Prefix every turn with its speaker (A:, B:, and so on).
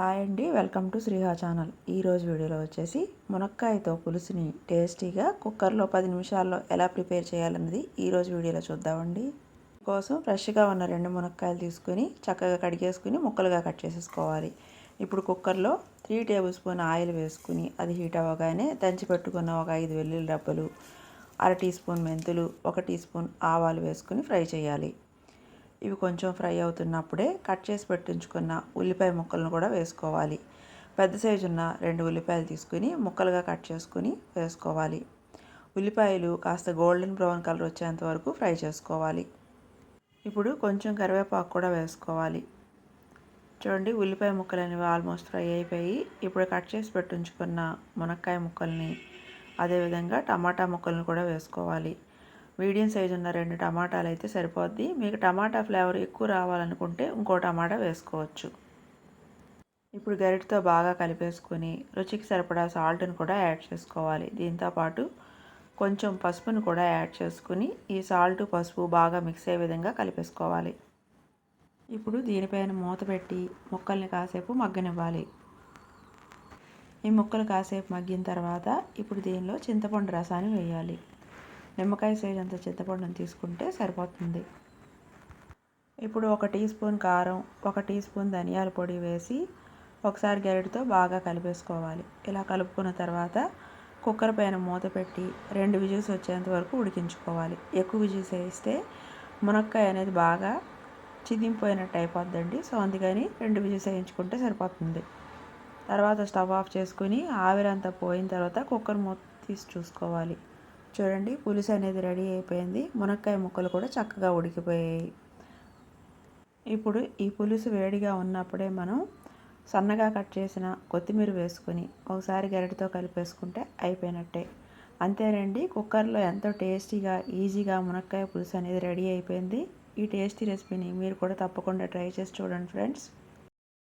A: Hi అండి welcome to Sriha channel. ఈరోజు వీడియోలో వచ్చేసి మునక్కాయతో పులుసుని టేస్టీగా కుక్కర్లో పది నిమిషాల్లో ఎలా ప్రిపేర్ చేయాలన్నది ఈరోజు వీడియోలో చూద్దామండి. కోసం ఫ్రెష్గా ఉన్న రెండు మునక్కాయలు తీసుకుని చక్కగా కడిగేసుకుని ముక్కలుగా కట్ చేసేసుకోవాలి. ఇప్పుడు కుక్కర్లో త్రీ టేబుల్ స్పూన్ ఆయిల్ వేసుకుని అది హీట్ అవ్వగానే దంచి పెట్టుకున్న ఒక ఐదు వెల్లుల్లి డబ్బలు అర టీ స్పూన్ మెంతులు ఒక టీ స్పూన్ ఆవాలు వేసుకుని ఫ్రై చేయాలి. ఇవి కొంచెం ఫ్రై అవుతున్నప్పుడే కట్ చేసి పెట్టించుకున్న ఉల్లిపాయ ముక్కలను కూడా వేసుకోవాలి. పెద్ద సైజు ఉన్న రెండు ఉల్లిపాయలు తీసుకుని ముక్కలుగా కట్ చేసుకుని వేసుకోవాలి. ఉల్లిపాయలు కాస్త గోల్డెన్ బ్రౌన్ కలర్ వచ్చేంత వరకు ఫ్రై చేసుకోవాలి. ఇప్పుడు కొంచెం కరివేపాకు కూడా వేసుకోవాలి. చూడండి ఉల్లిపాయ ముక్కలు అనేవి ఆల్మోస్ట్ ఫ్రై అయిపోయి ఇప్పుడు కట్ చేసి పెట్టించుకున్న మునక్కాయ ముక్కల్ని అదేవిధంగా టమాటా ముక్కలను కూడా వేసుకోవాలి. మీడియం సైజు ఉన్న రెండు టమాటాలు అయితే సరిపోద్ది. మీకు టమాటా ఫ్లేవర్ ఎక్కువ రావాలనుకుంటే ఇంకో టమాటా వేసుకోవచ్చు. ఇప్పుడు గరిటతో బాగా కలిపేసుకొని రుచికి సరిపడా సాల్ట్ని కూడా యాడ్ చేసుకోవాలి. దీంతోపాటు కొంచెం పసుపును కూడా యాడ్ చేసుకుని ఈ సాల్ట్ పసుపు బాగా మిక్స్ అయ్యే విధంగా కలిపేసుకోవాలి. ఇప్పుడు దీనిపైన మూత పెట్టి ముక్కల్ని కాసేపు మగ్గనివ్వాలి. ఈ ముక్కలు కాసేపు మగ్గిన తర్వాత ఇప్పుడు దీనిలో చింతపండు రసాన్ని వేయాలి. నిమ్మకాయ సైజ్ అంత చింతపండును తీసుకుంటే సరిపోతుంది. ఇప్పుడు ఒక టీ స్పూన్ కారం ఒక టీ స్పూన్ ధనియాల పొడి వేసి ఒకసారి గరిటతో బాగా కలిపేసుకోవాలి. ఇలా కలుపుకున్న తర్వాత కుక్కర్ పైన మూత పెట్టి రెండు విజిల్స్ వచ్చేంత వరకు ఉడికించుకోవాలి. ఎక్కువ విజిల్స్ వేస్తే మునక్కాయ అనేది బాగా చిదింపోయినట్టు అయిపోద్దండి. సో అందుకని రెండు విజిల్స్ వేయించుకుంటే సరిపోతుంది. తర్వాత స్టవ్ ఆఫ్ చేసుకుని ఆవిరంతా పోయిన తర్వాత కుక్కర్ మూత తీసి చూసుకోవాలి. చూడండి పులుసు అనేది రెడీ అయిపోయింది. మునక్కాయ ముక్కలు కూడా చక్కగా ఉడికిపోయాయి. ఇప్పుడు ఈ పులుసు వేడిగా ఉన్నప్పుడే మనం సన్నగా కట్ చేసిన కొత్తిమీర వేసుకొని ఒకసారి గరిటతో కలిపేసుకుంటే అయిపోయినట్టే. అంతేనండి కుక్కర్లో ఎంతో టేస్టీగా ఈజీగా మునక్కాయ పులుసు అనేది రెడీ అయిపోయింది. ఈ టేస్టీ రెసిపీని మీరు కూడా తప్పకుండా ట్రై చేసి చూడండి ఫ్రెండ్స్.